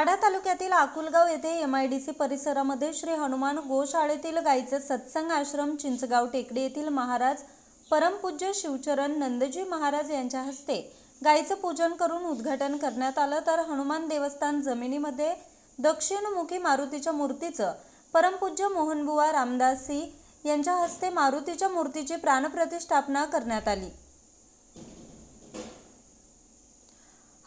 माढा तालुक्यातील आकुलगाव येथे M I D C परिसरामध्ये श्री हनुमान गोशाळेतील गाईचे सत्संग आश्रम चिंचगाव टेकडी येथील महाराज परमपूज्य शिवचरण नंदजी महाराज यांच्या हस्ते गाईचं पूजन करून उद्घाटन करण्यात आलं. तर हनुमान देवस्थान जमिनीमध्ये दक्षिणमुखी मारुतीच्या मूर्तीचं परमपूज्य मोहनबुवा रामदासी यांच्या हस्ते मारुतीच्या मूर्तीची प्राणप्रतिष्ठापना करण्यात आली.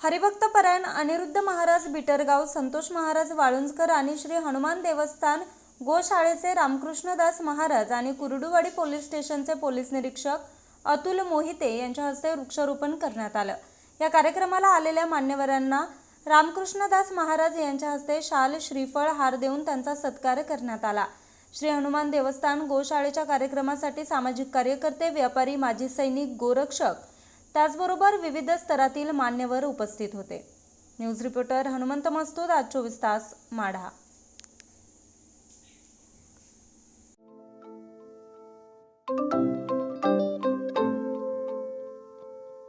हरिभक्त परायण अनिरुद्ध महाराज बिटरगाव संतोष महाराज वाळुंजकर आणि श्री हनुमान देवस्थान गोशाळेचे रामकृष्णदास महाराज आणि कुर्डुवाडी पोलीस स्टेशनचे पोलीस निरीक्षक अतुल मोहिते यांच्या हस्ते वृक्षारोपण करण्यात आलं. या कार्यक्रमाला आलेल्या मान्यवरांना रामकृष्णदास महाराज यांच्या हस्ते शाल श्रीफळ हार देऊन त्यांचा सत्कार करण्यात आला. श्री हनुमान देवस्थान गोशाळेच्या कार्यक्रमासाठी सामाजिक कार्यकर्ते व्यापारी माजी सैनिक गोरक्षक त्याचबरोबर विविध स्तरातील मान्यवर उपस्थित होते. न्यूज रिपोर्टर हनुमंत मस्तूद आज चोवीस तास माढा.